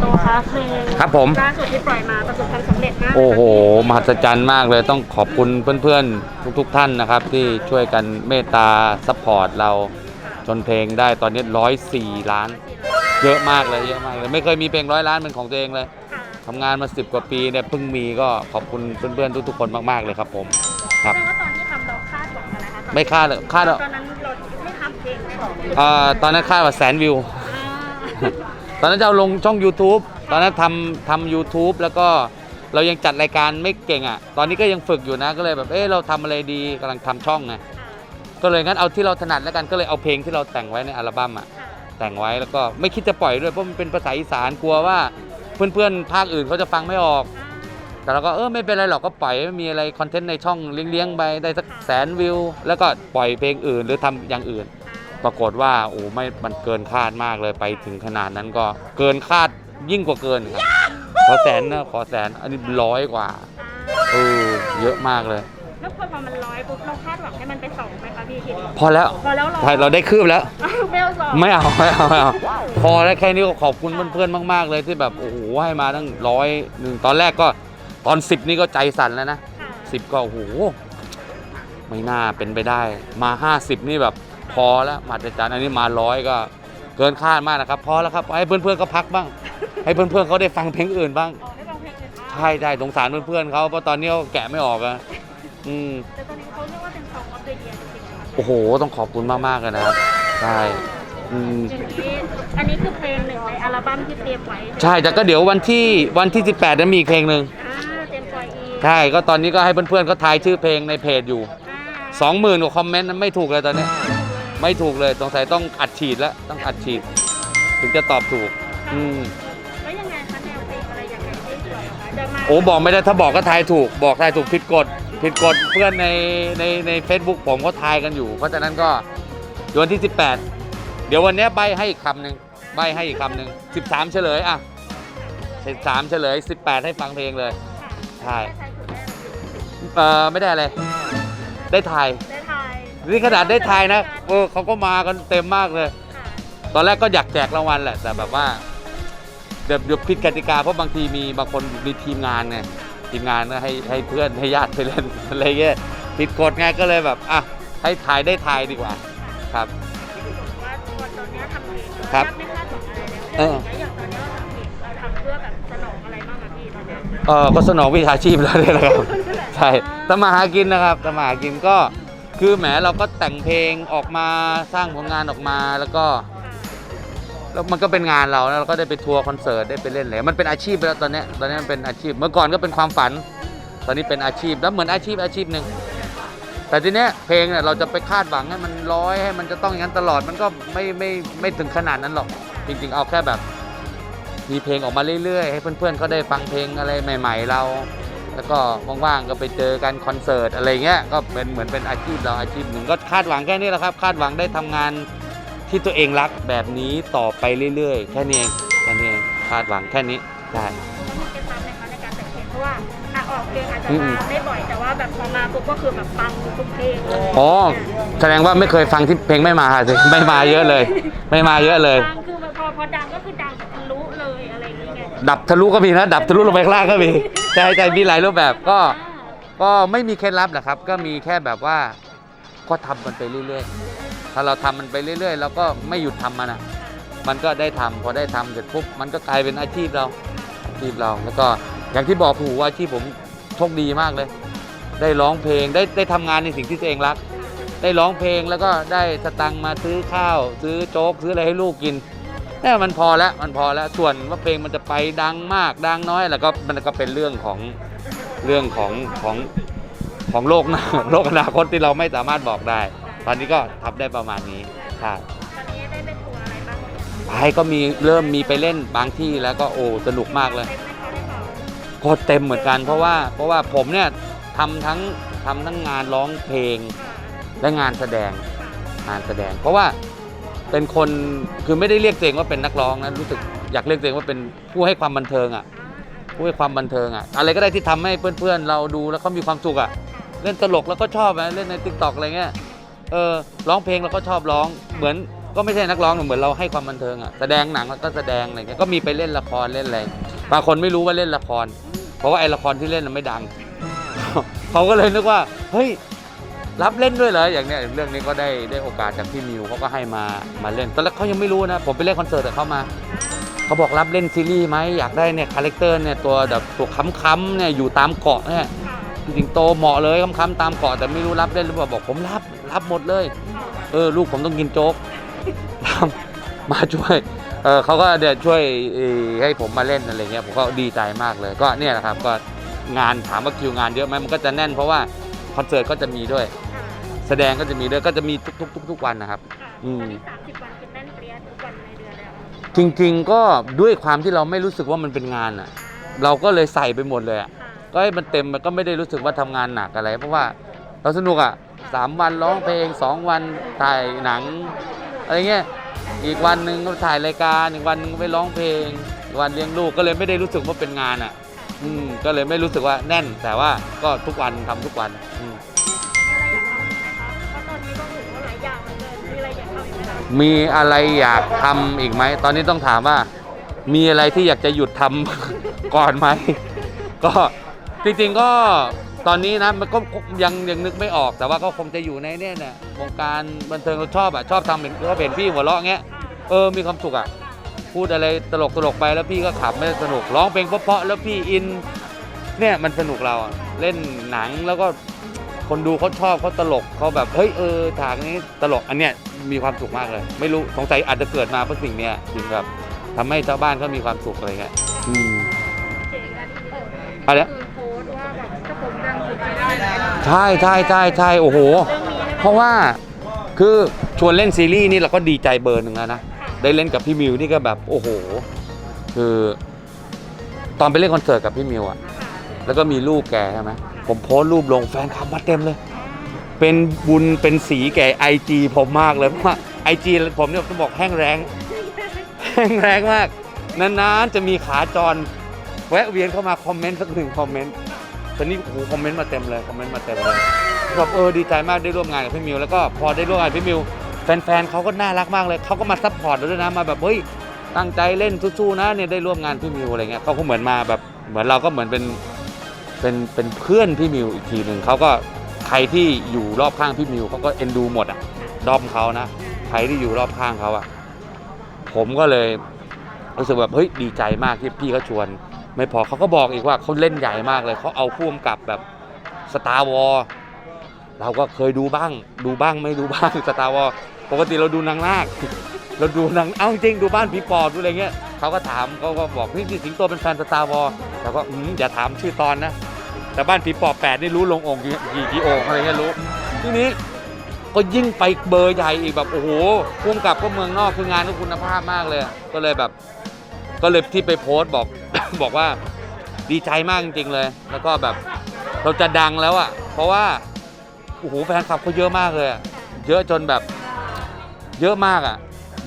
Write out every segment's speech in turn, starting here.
โตคะเพลงครับผม ล่าสุดที่ปล่อยมาประสบความสำเร็จมากโอ้โห มหัศจรรย์มากเลยต้องขอบคุณเพื่อนๆ ทุกๆท่านนะครับ ที่ช่วยกันเมตตาซัพพอร์ตเราจนเพลงได้ตอนนี้ร้อยสี่ล้าน เยอะมากเลยเยอะมากเลยไม่เคยมีเพลงร้อยล้านเป็นของตัวเองเลยค่ะทำงานมาสิบกว่าปีเนี่ยเพิ่งมีก็ขอบคุณเพื่อนๆทุกๆคนมากๆเลยครับผม ครับแสดงว่าตอนที่ทำเราคาดหวังอะไรคะตอนไม่คาดเลยคาดตว่าอนนั้นเราไม่ทำเพลงไหมอ่าเอ่อตอนนั้นคาดว่าแสนวิว ตอนนั้นจะเอาลงช่อง YouTube ตอนนั้นทำทำ YouTube แล้วก็เรายังจัดรายการไม่เก่งอะ ตอนนี้ก็ยังฝึกอยู่นะก็เลยแบบเออเราทำอะไรดีกำลังทำช่องไงก็เลยงั้นเอาที่เราถนัดแล้วกันก็เลยเอาเพลงที่เราแต่งไว้ในอัลบั้มอะแต่งไว้แล้วก็ไม่คิดจะปล่อยด้วยเพราะมันเป็นภาษาอีสานกลัวว่าเพื่อนๆภาคอื่นเขาจะฟังไม่ออก แต่เราก็เออไม่เป็นไรหรอกก็ปล่อยไม่มีอะไรคอนเทนต์ในช่องเลี้ยงๆไปได้สักแสนวิว แล้วก็ปล่อยเพลงอื่นหรือทำอย่างอื่น ปรากฏว่าโอ้ไม่มันเกินคาดมากเลยไปถึงขนาดนั้นก็เกินคาดยิ่งกว่าเกินครับขอแสนนะขอแสนอันนี้ร้อยกว่าเออเยอะมากเลย แล้วพอมันร้อยปุ๊บเราคาดหวังให้มันไปสองไหมคะพี่ทีนี้พอแล้วพอแล้วหรอใช่เราได้คืบแล้ว ไม่เอาสองไม่เอาไม่เอาไม่เอาพอแล้วแค่นี้ก็ขอบคุณเพื่อนๆมาก ๆ เลยที่แบบโอ้โหให้มาตั้งร้อยหนึ่งตอนแรกก็ตอนสิบนี่ก็ใจสั่นแล้วนะค่ะสิบก็โอ้โหไม่น่าเป็นไปได้มาห้าสิบนี่แบบพ อแล้วมาจัดอันนี้มาร้อยก็เกินคาดมากนะครับพอแล้วครับให้เพื่อนๆก็พักบ้าง ให้เพื่อนๆเขาได้ฟังเพลงอื่นบ้างออกให้ฟังเพลงอื่นบ้างใช่ใช่สงสารเพื่อนๆเขาเพราะตอนนี้เขาแกะไม่ออกอะอืมแต่ตอนนี้เขาเรียกว่าเป็นสองออฟเดอะเยียร์จริงๆนะคะโอ้โหต้องขอบคุณมากๆเลยนะครับใช่อืม อย่างนี้อันนี้คือเพลงหนึ่งในอัลบั้มที่เตรียมไว้ใช่แต่ก็เดี๋ยววันที่วันที่ 18นั้นมีอีกเพลงหนึ่งอ่าเตรียมปล่อยอีกใช่ก็ตอนนี้ก็ให้เพื่อนๆเขาทายชื่อเพลงในเพจอยู่ อ่า 20,000กว่าคอมเมนต์นั้นไม่ถูกเลยตอนนี้ ไม่ถูกเลยสงสัยต้องอัดฉีดแล้วต้องอัดฉีด ถึงจะตอบถูก อืมแล้วยังไงคะแนวเพลงอะไรยังไงที่ปล่อยออกมาจะมาโอ้บอกไม่ได้ถ้าบอกก็ทายถูก บอกทายถูกผิดกฎผิดกฎเพื่อนในในใน Facebook ผมก็ทายกันอยู่ เพราะฉะนั้นก็เดี๋ยววันที่ 18 เดี๋ยววันเนี้ยใบให้อีกคำหนึ่งใบให้อีกคำหนึ่ง13 เฉลยอะ13 เฉลย 18 ให้ฟังเพลงเลยใช่ได้ทายถูกแน่เออไม่ได้อะไร ได้ทาย ได้ทาย นี่ขนาดได้ทายนะเออเขาก็มากันเต็มมากเลย ค่ะตอนแรกก็อยากแจกรางวัลแหละ แต่แบบว่าเดี๋ยวเดี๋ยวผิดกติกาเพราะบางทีมีบางคนมีทีมงานไงทีมงานก็ให้ให้เพื่อนให้ญาติไปเล่น อะไรเงี้ยผิดกฎไงก็เลยแบบอะให้ทายได้ทายดีกว่าครับ ที่พี่บอกว่าตอนตอนเนี้ยทำเพลงครับไม่คาดหวังอะไรแล้วเออ อย่างตอนเนี้ยเราทำเพลงเราทำเพื่อแบบสนองอะไรบ้างอะพี่ตอนเนี้ย เออก็สนองวิชาชีพแล้วเนี่ยนะครับ ใช่ทำมาหากินนะครับทำมาหากินก็ คือแหมเราก็แต่งเพลงออกมาสร้างผลงานออกมาแล้วก็แล้วมันก็เป็นงานเรานะเราก็ได้ไปทัวร์คอนเสิร์ตได้ไปเล่นเลยมันเป็นอาชีพไปแล้วตอนเนี้ยตอนนี้มันเป็นอาชีพเมื่อก่อนก็เป็นความฝัน ตอนนี้เป็นอาชีพแล้วเหมือนอาชีพอาชีพหนึ่งแต่ทีเนี้ยเพลงเนี่ยเราจะไปคาดหวังให้มันร้อยให้มันจะต้องอย่างนั้นตลอดมันก็ไม่ไม่ไม่ถึงขนาดนั้นหรอก จริง ๆ เอาแค่แบบ มีเพลงออกมาเรื่อยๆ ให้เพื่อนๆเขาได้ฟังเพลงอะไรใหม่ ๆ เรา แล้วก็ว่างๆก็ไปเจอกันคอนเสิร์ตอะไรเงี้ยก็เป็นเหมือนเป็นอาชีพเราอาชีพหนึ่งก็คาดหวังแค่นี้แหละครับ คาดหวังได้ทำงานที่ตัวเองรักแบบนี้ต่อไปเรื่อยๆ แค่นี้เองแค่นี้เองคาดหวังแค่นี้ได้มีเคล็ดลับไหมคะในการแต่งเพลงเพราะว่าอะออกเพลงอาจจะอืมามไม่บ่อยแต่ว่าแบบพอมาปุ๊บก็คือแบบฟังทุกเพลงเลยอ๋อแสดงว่าไม่เคยฟังที่เพลงไม่มาสิไม่มาเยอะเลย ไม่มาเยอะเลยดังคือแบบพอพอดังก็คือดังแบบทะลุเลยอะไรอย่างเงี้ยดับทะลุก็มีนะดับทะลุลงไปข้างล่างก็มี ใช่ใช่มีหลายรูปแบบก็ก็ไม่มีเคล็ดลับหรอกครับ ก็มีแค่แบบว่าก็ทำมันไปเรื่อยๆ ถ้าเราทำมันไปเรื่อยๆเราก็ไม่หยุดทำมันอะ มันก็ได้ทำพอได้ทำเสร็จปุ๊บมันก็กลายเป็นอาชีพเราอาชีพเราแล้วก็อย่างที่บอกผูว่าอาชีพผมโชคดีมากเลย ได้ร้องเพลงได้ได้ทำงานในสิ่งที่ตัวเองรัก ได้ร้องเพลงแล้วก็ได้สตังมาซื้อข้าว ซื้อโจ๊กซื้ออะไรให้ลูกกิน นี่มันพอแล้วมันพอแล้วส่วนว่าเพลงมันจะไปดังมากดังน้อย แล้วก็มันก็เป็นเรื่องของเรื่องของของของโลกหนะโลกอนาคตที่เราไม่สามารถบอกได้ ตอนนี้ก็ทำได้ประมาณนี้ใช่ตอนนี้ได้ไปทัวร์อะไรบ้างไหมไปก็มีเริ่มมีไปเล่นบางที่แล้วก็โอ้สนุกมากเลยเต็มไหมคะได้บอกก็เต็มเหมือนกันเพราะว่าเพราะว่าผมเนี่ยทำทั้งทำทั้งงานร้องเพลงและงานแสดงงานแสดง เพราะว่า เป็นคนคือไม่ได้เรียกตัวเองว่าเป็นนักร้องนะรู้สึกอยากเรียกตัวเองว่าเป็นผู้ให้ความบันเทิงอะผู้ให้ความบันเทิงอะอะไรก็ได้ที่ทำให้เพื่อนๆ เราดูแล้วเขามีความสุขอะเล่นตลกแล้วก็ชอบนะเล่นในทิกตอกอะไรเงี้ยเออร้องเพลงเราก็ชอบร้องเหมือนก็ไม่ใช่นักร้องเหมือนเราให้ความบันเทิงอะแสดงหนังแล้วก็แสดงอะไรเงี้ยก็มีไปเล่นละครเล่นอะไรบางคนไม่รู้ว่าเล่นละคร เพราะว่าไอ้ละครที่เล่นน่ะไม่ดังเขาก็เลยนึกว่าเฮ้ย รับเล่นด้วยเหรออย่างเนี้ยเรื่องนี้ก็ได้ได้โอกาสจากพี่มิวเขาก็ให้มามาเล่น ตอนแรกเขายังไม่รู้นะ ผมไปเล่นคอนเสิร์ตกับเขามาเขาบอกรับเล่นซีรีส์ไหมอยากได้เนี่ยคาแรคเตอร์เนี่ยตัวแบบตัวค้ำๆเนี่ยอยู่ตามเกาะเนี่ยค่ะจริงๆโตเหมาะเลยค้ำๆตามเกาะแต่ไม่รู้รับเล่นหรือเปล่าบอกผมรับรับหมดเลย เออลูกผมต้องกินโจ๊กมาช่วยเออเขาก็เดี๋ยวช่วยให้ผมมาเล่นอะไรเงี้ยผมก็ดีใจมากเลยก็เนี่ยแหละครับก็งานถามว่าคิวงานเยอะไหมมันก็จะแน่นเพราะว่าคอนเสิร์ตก็จะมีด้วย แสดงก็จะมีด้วยก็จะมีทุกๆทุกๆทุกวันนะครับ อืม สามสิบวันคือแน่นเปรี้ยทุกวันในเดือนเลยเหรอจริงๆก็ด้วยความที่เราไม่รู้สึกว่ามันเป็นงานอะ เราก็เลยใส่ไปหมดเลยอะค่ะก็ให้มันเต็มมันก็ไม่ได้รู้สึกว่าทำงานหนักอะไร เพราะว่าเราสนุกอะสามวันร้องเพลงสองวันถ่ายหนัง อะไรเงี้ยอีกวันหนึ่งก็ถ่ายรายการอีกวันหนึงก็ไปร้องเพลงอีกวันเลี้ยงลูกก็เลยไม่ได้รู้สึกว่าเป็นงานอะ อืมก็เลยไม่รู้สึกว่าแน่นแต่ว่าก็ทุกวันทำทุกวันอืม มีอะไรอยากทำอีกไหมคะเพราะตอนนี้ก็ถือว่าหลายอย่างเหลือเกินมีอะไหม ตอนนี้ต้องถามว่า มีอะไรที่อยากจะหยุดทำ ก่อนไหม ก็จริงๆก็ตอนนี้นะมันก็ยังยังนึกไม่ออกแต่ว่าก็คงจะอยู่ในเนี่ยเนี่ยวงการบันเทิงเราชอบอะชอบทำเห็นก็เห็นพี่หัวเราะเงี้ยเออมีความสุขอะพูดอะไรตลกตลกๆไปแล้วพี่ก็ขำไม่สนุกร้องเพลงเพราะๆแล้วพี่อินเนี่ยมันสนุกเราอะเล่นหนังแล้วก็ คนดูเขาชอบเขาตลกเขาแบบเฮ้ยเออฉากนี้ตลกอันเนี้ยมีความสุขมากเลย ไม่รู้สงสัยอาจจะเกิดมาเพราะสิ่งเนี้ยถึงแบบทำให้ชาวบ้านเขามีความสุขอะไรเงี้ยอืมเจ๋งอันนี้เอออะไรนะคือโพสต์ว่าแบบถ้าผมดังสุดไม่ได้แล้วใช่ใช่ใช่ใช่โอ้โหเรื่องนี้ให้เพราะว่าคือชวนเล่นซีรีส์นี่เราก็ดีใจเบอร์หนึ่งแล้วนะ ได้เล่นกับพี่มิวนี่ก็แบบโอ้โห คือ ตอนไปเล่นคอนเสิร์ตกับพี่มิวอะแล้วก็มีรูปแกใช่ไหม ผมโพสต์รูปลงแฟนคลับมาเต็มเลย เป็นบุญเป็นสีแก่ไอจีผมมากเลยเพราะว่าไอจีผมเนี่ยต้องบอกแห้งแรง แห้งแรงมาก นานๆจะมีขาจร แวะเวียนเข้ามาคอมเมนต์สักหนึ่งคอมเมนต์ตอนนี้โอ้โหคอมเมนต์มาเต็มเลยคอมเมนต์มาเต็มเลยแบบเออดีใจมากได้ร่วมงานกับพี่มิวแล้วก็พอได้ร่วมงานพี่มิวแฟนๆเขาก็น่ารักมากเลยเขาก็มาซัพพอร์ตเราด้วยนะมาแบบเฮ้ยตั้งใจเล่นสู้ๆนะเนี่ยได้ร่วมงานพี่มิวอะไรเงี้ยเขาก็เหมือนมาแบบเหมือนเราก็เหมือนเป็น เป็นเป็นเพื่อนพี่มิวอีกทีหนึ่งเขาก็ใครที่อยู่รอบข้างพี่มิวเขาก็เอ็นดูหมดอะดอมเขานะใครที่อยู่รอบข้างเขาอะผมก็เลยรู้สึกแบบเฮ้ยดีใจมากที่พี่เขาชวน ไม่พอเขาก็บอกอีกว่าเขาเล่นใหญ่มากเลยเขาเอาพ่วงกับแบบสตาร์วอลเราก็เคยดูบ้าง ดูบ้างไม่ดูบ้างสตาร์วอลปกติเราดูหนางนาคเราดูหนังเอาจริงๆดูบ้านผีปอบดูอะไรเงี้ย เขาก็ถามเขาก็บอกพี่สิงโตเป็นแฟนสตาร์วอลเราก็อืมอย่าถามชื่อตอนนะ แต่บ้านผีปอบแปดนี่รู้ลงองค์กี่กี่กี่องค์อะไรเงี้ยรู้ทีนี้ก็ยิ่งไปเบอร์ใหญ่อีกแบบโอ้โหพุ่งกับก็เมืองนอกคืองานก็คุณภาพมากเลยก็เลยแบบ ก็เลยที่ไปโพสต์บอก บอกว่าดีใจมากจริงๆเลย แล้วก็แบบเราจะดังแล้วอะ เพราะว่าโอ้โหแฟนคลับเขาเยอะมากเลยอะเยอะจนแบบ เยอะมากอะ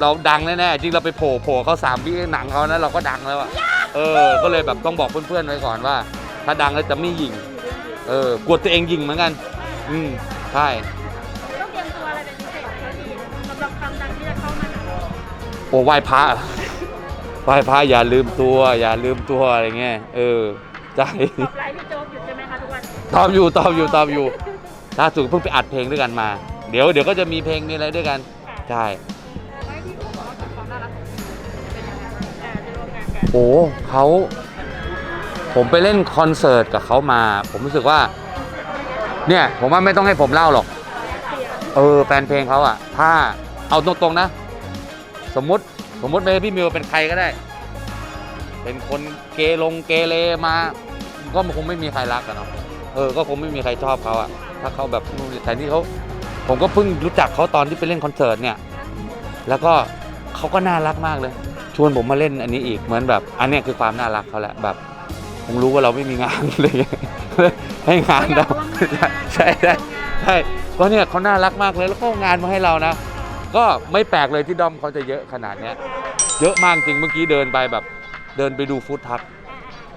เราดังแน่ๆจริงเราไปโผล่โผล่เขาสามวิหนังเขานะเราก็ดังแล้วอะเออ ก็เลยแบบต้องบอกเพื่อนๆไว้ก่อนว่า ถ้าดังแล้วจะไม่ยิง เออกลัวตัวเองยิงเหมือนกัน อืมใช่ต้องเตรียมตัวอะไรเป็นพิเศษไหมพี่สำหรับความดังที่จะเข้ามาหาโอ้ไหว้พระไหว้พระอย่าลืมตัว อย่าลืมตัวอะไรเงี้ยเออใช่ตอบไลน์พี่โจ๊กอยู่ใช่ไหมคะทุกวันตอบอยู่ตอบอยู่ตอบอยู่ล่าสุดเพิ่งไปอัดเพลงด้วยกันมา เดี๋ยวเดี๋ยวก็จะมีเพลงมีอะไรด้วยกัน ใช่ โอ้เขาผมไปเล่นคอนเสิร์ตกับเขามา ผมรู้สึกว่า เนี่ย ผมว่าไม่ต้องให้ผมเล่าหรอก เออ แฟนเพลงเขาอะถ้าเอาตรงๆนะ สมมติสมมติไม่พี่มิวเป็นใครก็ได้ เป็นคนเกลงเกเรมา ก็คงไม่มีใครรักกันเนาะเออ ก็คงไม่มีใครชอบเขาอะถ้าเขาแบบแต่นี่เขาผมก็เพิ่งรู้จักเขาตอนที่ไปเล่นคอนเสิร์ตเนี่ย แล้วก็เขาก็น่ารักมากเลย ชวนผมมาเล่นอันนี้อีกเหมือนแบบ อันเนี้ยคือความน่ารักเขาแหละแบบคงรู้ว่าเราไม่มีงานเลยให้งานเราใช่ใช่ใช่ก็เนี่ยเขาน่ารักมากเลยแล้วก็เอางานมาให้เรานะ ก็ไม่แปลกเลยที่ด้อมเขาจะเยอะขนาดเนี้ยเยอะมากจริงเมื่อกี้เดินไปแบบ เดินไปดูฟู้ดทัค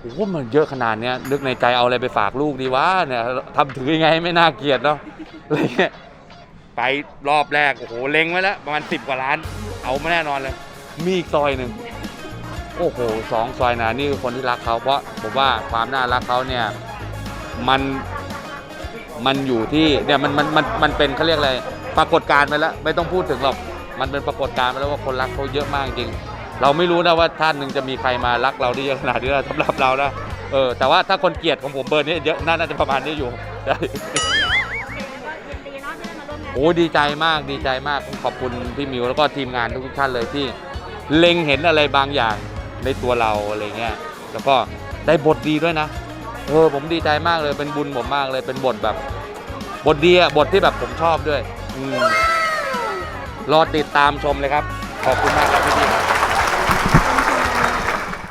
โอ้โหมันเยอะขนาดเนี้ยนึกในใจเอาอะไรไปฝากลูกดีวะเนี่ยทำถือยังไงให้ไม่น่าเกลียดเนาะอะไรเงี้ยไปรอบแรกโอ้โหเล็งไว้แล้วประมาณสิบกว่าล้าน เอามาแน่นอนเลย มีอีกซอยหนึ่งโอ้โหสองซอยนะนี่คือคนที่รักเขาเพราะผมว่าความน่ารักเขาเนี่ยมันมันอยู่ที่เนี่ยมันมันมันมันเป็นเขาเรียกอะไรปรากฏการณ์ไปแล้ว ไม่ต้องพูดถึงหรอกมันเป็นปรากฏการณ์ไปแล้วว่าคนรักเขาเยอะมากจริง เราไม่รู้นะว่าท่านหนึ่งจะมีใครมารักเราได้เยอะขนาดนี้นะสำหรับเรานะเออแต่ว่าถ้าคนเกลียดของผมเบอร์นี้เยอะน่าจะประมาณนี้อยู่ใช่โอเคก็ยินดีเนาะที่ได้มาร่วมงานโอ้ดีใจมากดีใจมากขอบคุณพี่มิวแล้วก็ทีมงานทุกๆท่านเลยที่ เล็งเห็นอะไรบางอย่างในตัวเราอะไรเงี้ยแล้วก็ได้บทดีด้วยนะเออผมดีใจมากเลยเป็นบุญผมมากเลยเป็นบทแบบ บทดีอะบทที่แบบผมชอบด้วย อืมรอติดตามชมเลยครับ ขอบคุณมากครับพี่